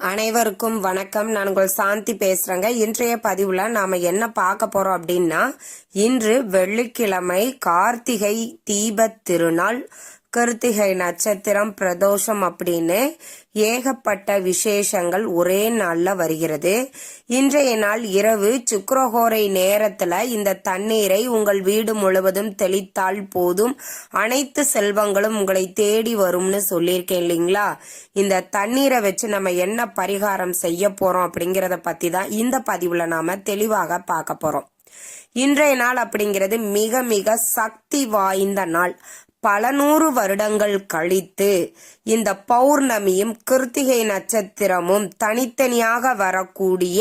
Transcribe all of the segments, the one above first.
அனைவருக்கும் வணக்கம். நான் உங்கள் சாந்தி பேசுறேங்க. இன்றைய பதிவுல நாம என்ன பார்க்க போறோம் அப்படின்னா இன்று வெள்ளிக்கிழமை கார்த்திகை தீபத் திருநாள். கிருத்திகை நட்சத்திரம் பிரதோஷம் அப்படின்னு ஏகப்பட்ட விசேஷங்கள் ஒரே நாள்ல வருகிறது. இன்றைய நாள் இரவு சுக்ரஹோரை நேரத்துல இந்த தண்ணீரை உங்கள் வீடு முழுவதும் தெளித்தால் போதும். அனைத்து செல்வங்களும் உங்களை தேடி வரும்னு சொல்லியிருக்கேன் இல்லைங்களா? இந்த தண்ணீரை வச்சு நம்ம என்ன பரிகாரம் செய்ய போறோம் அப்படிங்கறத பத்தி தான் இந்த பதிவுல நாம தெளிவாக பார்க்க போறோம். இன்றைய நாள் அப்படிங்கிறது மிக மிக சக்தி வாய்ந்த நாள். பல நூறு வருடங்கள் கழித்து இந்த பௌர்ணமியும் கிருத்திகை நட்சத்திரமும் தனித்தனியாக வரக்கூடிய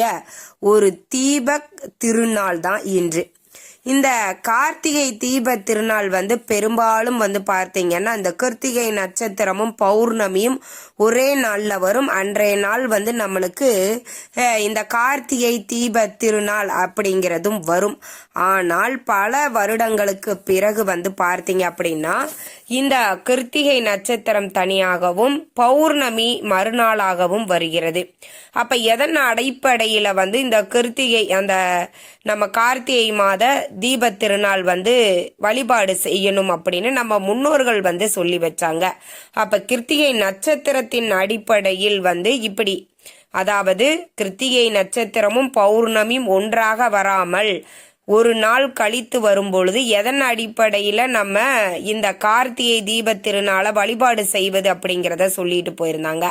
ஒரு தீபக் திருநாள் தான் இன்று. இந்த கார்த்திகை தீப திருநாள் வந்து பெரும்பாலும் வந்து பார்த்தீங்கன்னா இந்த கிருத்திகை நட்சத்திரமும் பௌர்ணமியும் ஒரே நாளில் வரும். அன்றைய நாள் வந்து நம்மளுக்கு இந்த கார்த்திகை தீப திருநாள் அப்படிங்கிறதும் வரும். ஆனால் பல வருடங்களுக்கு பிறகு வந்து பார்த்தீங்க அப்படின்னா இந்த கிருத்திகை நட்சத்திரம் தனியாகவும் பௌர்ணமி மறுநாளாகவும் வருகிறது. அப்ப எதன் அடிப்படையில் வந்து இந்த கிருத்திகை அந்த நம்ம கார்த்திகை மாத தீப திருநாள் வந்து வழிபாடு செய்யணும் அப்படின்னு நம்ம முன்னோர்கள் வந்து சொல்லி வச்சாங்க. அப்ப கிருத்திகை நட்சத்திரத்தின் அடிப்படையில் வந்து இப்படி. அதாவது கிருத்திகை நட்சத்திரமும் பௌர்ணமியும் ஒன்றாக வராமல் ஒரு நாள் கழித்து வரும்பொழுது எதன் அடிப்படையில் நம்ம இந்த கார்த்திகை தீப திருநாளை வழிபாடு செய்வது அப்படிங்கிறத சொல்லிட்டு போயிருந்தாங்க.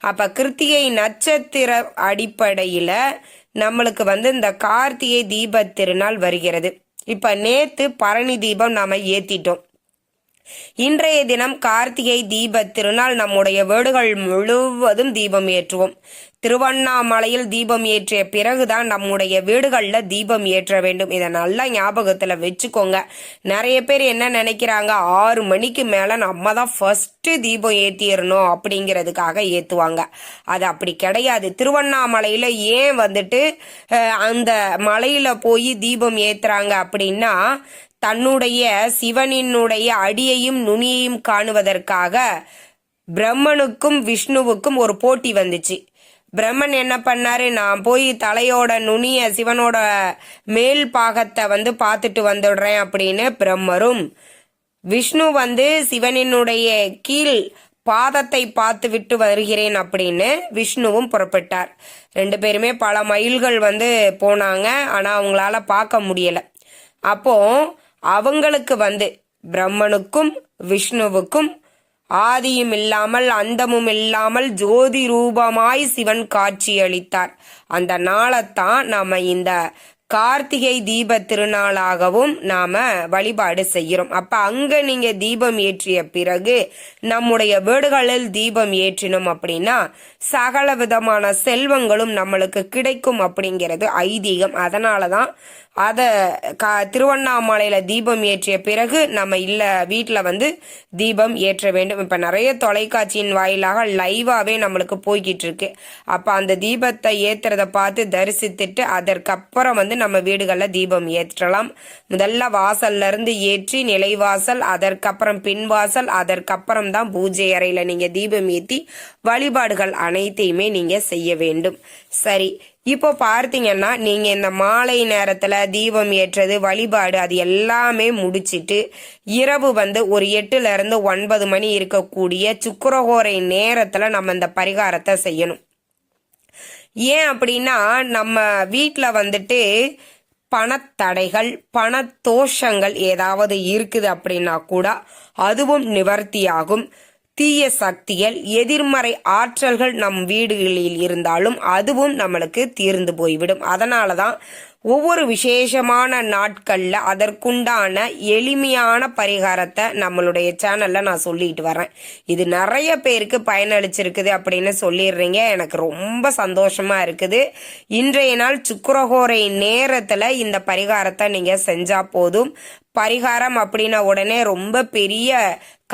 அப்போ கிருத்திகை நட்சத்திர அடிப்படையில் நம்மளுக்கு வந்து இந்த கார்த்திகை தீப திருநாள் வருகிறது. இப்போ நேற்று பரணி தீபம் நாம் ஏற்றிட்டோம் இன்றைய தினம் கார்த்திகை தீப திருநாள் நம்முடைய வீடுகள் முழுவதும் தீபம் ஏற்றுவோம். திருவண்ணாமலையில் தீபம் ஏற்றிய பிறகுதான் நம்முடைய வீடுகளில் தீபம் ஏற்ற வேண்டும். இதை நல்லா ஞாபகத்தில் வச்சுக்கோங்க. நிறைய பேர் என்ன நினைக்கிறாங்க? ஆறு மணிக்கு மேலே நம்ம தான் ஃபஸ்ட்டு தீபம் ஏற்றிடணும் அப்படிங்கிறதுக்காக ஏற்றுவாங்க அது அப்படி கிடையாது. திருவண்ணாமலையில் ஏன் வந்துட்டு அஹ், அந்த மலையில் போய் தீபம் ஏற்றுறாங்க அப்படின்னா தன்னுடைய சிவனினுடைய அடியையும் நுனியையும் காணுவதற்காக பிரம்மனுக்கும் விஷ்ணுவுக்கும் ஒரு போட்டி வந்துச்சு. பிரம்மன் என்ன பண்ணாரு? நான் போய் தலையோட நுனிய சிவனோட மேல் பாகத்தை வந்து பார்த்துட்டு வந்துடுறேன் அப்படின்னு பிரம்மரும் விஷ்ணு வந்து சிவனினுடைய கீழ் பாதத்தை பார்த்து விட்டு வருகிறேன் அப்படின்னு விஷ்ணுவும் புறப்பட்டார். ரெண்டு பேருமே பல மைல்கள் வந்து போனாங்க. ஆனா அவங்களால பார்க்க முடியல. அப்போ அவங்களுக்கு வந்து பிரம்மனுக்கும் விஷ்ணுவுக்கும் ஆதியும் இல்லாமல் அந்தமும் இல்லாமல் ஜோதி ரூபமாய் சிவன் காட்சியளித்தார். அந்த நாளைத்தான் நாம இந்த கார்த்திகை தீப திருநாளாகவும் நாம வழிபாடு செய்கிறோம். அப்ப அங்க நீங்க தீபம் ஏற்றிய பிறகு நம்முடைய வீடுகளில் தீபம் ஏற்றினோம் அப்படின்னா சகல விதமான செல்வங்களும் நம்மளுக்கு கிடைக்கும் அப்படிங்கிறது ஐதீகம். அதனாலதான் அதை கா திருவண்ணாமலையில் தீபம் ஏற்றிய பிறகு நம்ம இல்லை வீட்டில் வந்து தீபம் ஏற்ற வேண்டும். இப்போ நிறைய தொலைக்காட்சியின் வாயிலாக லைவாகவே நம்மளுக்கு போய்கிட்டு இருக்கு அப்போ அந்த தீபத்தை ஏற்றுறத பார்த்து தரிசித்துட்டு அதற்கப்புறம் வந்து நம்ம வீடுகளில் தீபம் ஏற்றலாம். முதல்ல வாசல்ல இருந்து ஏற்றி நிலைவாசல் அதற்கப்புறம் பின்வாசல் அதற்கப்புறம் தான் பூஜை அறையில் நீங்கள் தீபம் ஏற்றி வழிபாடுகள் அனைத்தையுமே நீங்கள் செய்ய வேண்டும். சரி இப்போ பார்த்தீங்கன்னா நீங்க இந்த மாலை நேரத்துல தீபம் ஏற்றது வழிபாடு அது எல்லாமே முடிச்சிட்டு இரவு வந்து ஒரு எட்டுல இருந்து ஒன்பது மணி இருக்கக்கூடிய சுக்கரகோரை நேரத்துல நம்ம இந்த பரிகாரத்தை செய்யணும். ஏன் அப்படின்னா நம்ம வீட்டில் வந்துட்டு பணத்தடைகள் பணத்தோஷங்கள் ஏதாவது இருக்குது அப்படின்னா கூட அதுவும் நிவர்த்தியாகும். தீய சக்திகள் எதிர்மறை ஆற்றல்கள் நம் வீடுகளில் இருந்தாலும் அதுவும் நம்மளுக்கு தீர்ந்து போய்விடும். அதனால தான் ஒவ்வொரு விசேஷமான நாட்களில் அதற்குண்டான எளிமையான பரிகாரத்தை நம்மளுடைய சேனலில் நான் சொல்லிட்டு வரேன் இது நிறைய பேருக்கு பயனளிச்சிருக்குது அப்படின்னு சொல்லிடுறீங்க. எனக்கு ரொம்ப சந்தோஷமாக இருக்குது. இன்றைய நாள் சுக்கரகோரை நேரத்தில் இந்த பரிகாரத்தை நீங்கள் செஞ்சால் போதும். பரிகாரம் அப்படின்னா உடனே ரொம்ப பெரிய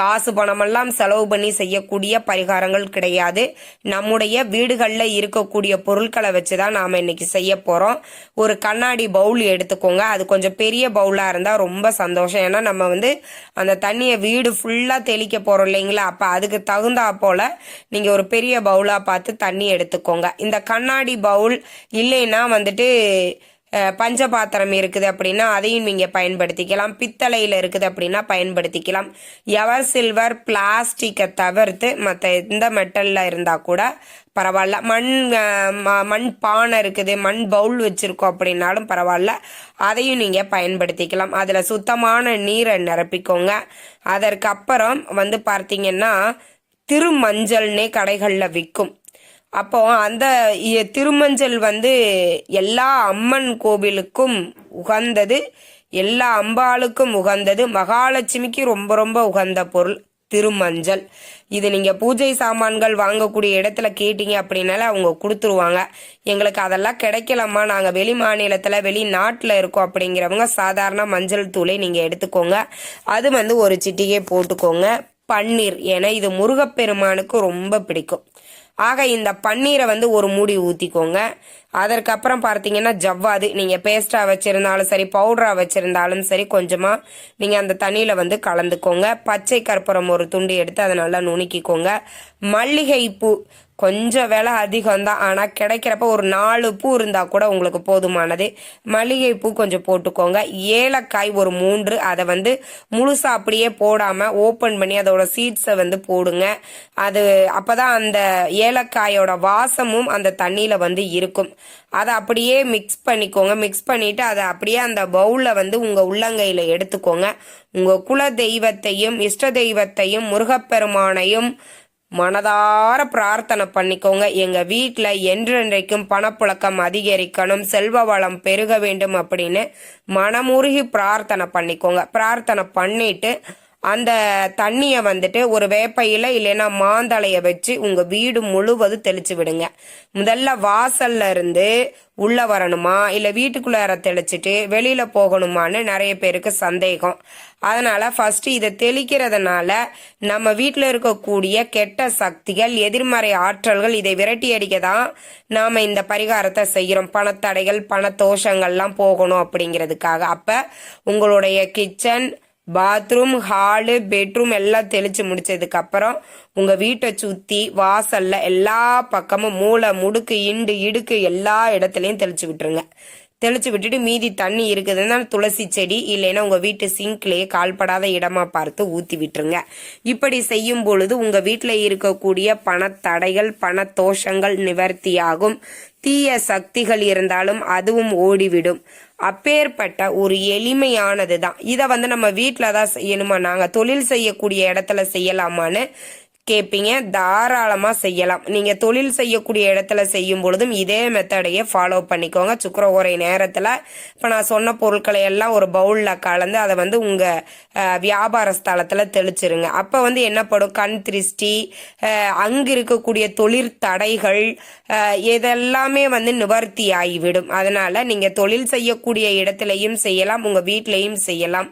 காசு பணமெல்லாம் செலவு பண்ணி செய்யக்கூடிய பரிகாரங்கள் கிடையாது. நம்முடைய வீடுகளில் இருக்கக்கூடிய பொருட்களை வச்சு தான் நாம் இன்னைக்கு செய்ய போகிறோம் ஒரு கண்ணாடி பவுல் எடுத்துக்கோங்க. அது கொஞ்சம் பெரிய பவுலாக இருந்தால் ரொம்ப சந்தோஷம். ஏன்னா நம்ம வந்து அந்த தண்ணியை வீடு ஃபுல்லாக தெளிக்க போகிறோம் இல்லைங்களா? அப்போ அதுக்கு தகுந்தா போல் நீங்கள் ஒரு பெரிய பவுலாக பார்த்து தண்ணி எடுத்துக்கோங்க. இந்த கண்ணாடி பவுல் இல்லைன்னா வந்துட்டு பஞ்ச பஞ்சபாத்திரம் இருக்குது அப்படின்னா அதையும் நீங்கள் பயன்படுத்திக்கலாம். பித்தளையில் இருக்குது அப்படின்னா பயன்படுத்திக்கலாம். எவர் சில்வர் பிளாஸ்டிக்கை தவிர்த்து மற்ற எந்த மெட்டலில் இருந்தால் கூட பரவாயில்ல. மண் ம- மண் பானை இருக்குது மண் பவுல் வச்சுருக்கோம் அப்படின்னாலும் பரவாயில்ல. அதையும் நீங்கள் பயன்படுத்திக்கலாம். அதில் சுத்தமான நீரை நிரப்பிக்கோங்க. அதற்கப்புறம் வந்து பார்த்தீங்கன்னா திருமஞ்சள்னே கடைகளில் விற்கும் அப்போ அந்த இ- திருமஞ்சள் வந்து எல்லா அம்மன் கோவிலுக்கும் உகந்தது எல்லா அம்பாளுக்கும் உகந்தது. மகாலட்சுமிக்கு ரொம்ப ரொம்ப உகந்த பொருள் திருமஞ்சள். இது நீங்கள் பூஜை சாமான்கள் வாங்கக்கூடிய இடத்துல கேட்டீங்க அப்படின்னால அவங்க கொடுத்துருவாங்க. எங்களுக்கு அதெல்லாம் கிடைக்கலம்மா. நாங்கள் வெளி மாநிலத்தில் வெளிநாட்டில் இருக்கோம் அப்படிங்கிறவங்க சாதாரண மஞ்சள் தூளை நீங்கள் எடுத்துக்கோங்க. அது வந்து ஒரு சிட்டியே போட்டுக்கோங்க. பன்னீர் ஏன்னா இது முருகப்பெருமானுக்கு ரொம்ப பிடிக்கும். ஆக இந்த பன்னீரை வந்து ஒரு மூடி ஊற்றிக்கோங்க அதற்கப்புறம் பார்த்தீங்கன்னா ஜவ்வாது நீங்கள் பேஸ்ட்டாக வச்சுருந்தாலும் சரி பவுடராக வச்சுருந்தாலும் சரி கொஞ்சமாக நீங்கள் அந்த தண்ணியில் வந்து கலந்துக்கோங்க. பச்சை கற்பூரம் ஒரு துண்டு எடுத்து அதை நல்லா நுணுக்கிக்கோங்க. மல்லிகை பூ கொஞ்சம் விலை அதிகம்தான். ஆனால் கிடைக்கிறப்ப ஒரு நாலு பூ இருந்தால் கூட உங்களுக்கு போதுமானது. மளிகை பூ கொஞ்சம் போட்டுக்கோங்க. ஏலக்காய் ஒரு மூன்று. அதை வந்து முழுசாக அப்படியே போடாமல் ஓப்பன் பண்ணி அதோட சீட்ஸை வந்து போடுங்க. அது அப்போ தான் அந்த ஏலக்காயோட வாசமும் அந்த தண்ணியில் வந்து இருக்கும். அதை அப்படியே மிக்ஸ் பண்ணிக்கோங்க. மிக்ஸ் பண்ணிட்டு அதை அப்படியே அந்த பவுலில் வந்து உங்கள் உள்ளங்கையில் எடுத்துக்கோங்க. உங்கள் குல தெய்வத்தையும் இஷ்ட தெய்வத்தையும் முருகப்பெருமானையும் மனதார பிரார்த்தனை பண்ணிக்கோங்க. எங்க வீட்டில் என்றென்றைக்கும் பணப்புழக்கம் அதிகரிக்கணும் செல்வ வளம் பெருக வேண்டும் அப்படின்னு மனமுருகி பிரார்த்தனை பண்ணிக்கோங்க. பிரார்த்தனை பண்ணிட்டு அந்த தண்ணியை வந்துட்டு ஒரு வேப்பையில இல்லைன்னா மாந்தலையை வச்சு உங்க வீடு முழுவதும் தெளிச்சு விடுங்க. முதல்ல வாசல்ல இருந்து உள்ள வரணுமா? இல்ல வீட்டுக்குள்ளார தெளிச்சிட்டு வெளியில போகணுமான்னு நிறைய பேருக்கு சந்தேகம். அதனால ஃபர்ஸ்ட் இதை தெளிக்கிறதுனால நம்ம வீட்டில் இருக்கக்கூடிய கெட்ட சக்திகள் எதிர்மறை ஆற்றல்கள் இதை விரட்டி அடிக்க தான் நாம இந்த பரிகாரத்தை செய்கிறோம் பணத்தடைகள் பண தோஷங்கள்லாம் போகணும் அப்படிங்கிறதுக்காக. அப்ப உங்களுடைய கிச்சன் பாத்ரூம் ஹாலு பெட்ரூம் எல்லாம் தெளிச்சு முடிச்சதுக்கு அப்புறம் உங்க வீட்டை சுத்தி வாசல்ல எல்லா பக்கமும் மூளை முடுக்கு இண்டு இடுக்கு எல்லா இடத்துலயும் தெளிச்சு விட்டுருங்க. தெளிச்சு விட்டுட்டு மீதி தண்ணி இருக்குதுன்னா துளசி செடி இல்லைன்னா உங்க வீட்டு சிங்க்லேயே கால்படாத இடமா பார்த்து ஊத்தி விட்டுருங்க. இப்படி செய்யும் பொழுது உங்க வீட்டுல இருக்கக்கூடிய பணத்தடைகள் பண தோஷங்கள் நிவர்த்தியாகும். தீய சக்திகள் இருந்தாலும் அதுவும் ஓடிவிடும். அப்பேற்பட்ட ஒரு எளிமையானது தான் இதை வந்து நம்ம வீட்டில் தான் செய்யணுமா? நாங்கள் தொழில் செய்யக்கூடிய இடத்துல செய்யலாமான்னு கேட்பீங்க தாராளமாக செய்யலாம். நீங்கள் தொழில் செய்யக்கூடிய இடத்துல செய்யும் பொழுதும் இதே மெத்தடையே ஃபாலோ பண்ணிக்கோங்க. சுக்கரஹோரை நேரத்தில் இப்போ நான் சொன்ன பொருட்களை எல்லாம் ஒரு பவுலில் கலந்து அதை வந்து உங்கள் வியாபார ஸ்தலத்தில் தெளிச்சிருங்க. அப்போ வந்து என்னப்படும் கண் திருஷ்டி அங்கே அங்கு இருக்கக்கூடிய தொழிற் தடைகள் இதெல்லாமே வந்து நிவர்த்தி ஆகிவிடும். அதனால் நீங்கள் தொழில் செய்யக்கூடிய இடத்துலையும் செய்யலாம். உங்கள் வீட்லேயும் செய்யலாம்.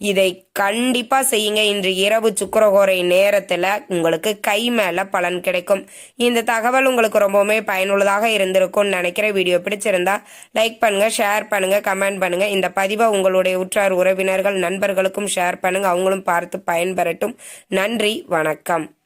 இதை கண்டிப்பா செய்யுங்க. இன்று இரவு சுக்கரகோரை நேரத்துல உங்களுக்கு கை மேல பலன் கிடைக்கும். இந்த தகவல் உங்களுக்கு ரொம்பவுமே பயனுள்ளதாக இருந்திருக்கும்னு நினைக்கிற வீடியோ பிடிச்சிருந்தா லைக் பண்ணுங்க ஷேர் பண்ணுங்க கமெண்ட் பண்ணுங்க. இந்த பதிவை உங்களுடைய உற்றார் உறவினர்கள் நண்பர்களுக்கும் ஷேர் பண்ணுங்க. அவங்களும் பார்த்து பயன்பெறட்டும். நன்றி வணக்கம்.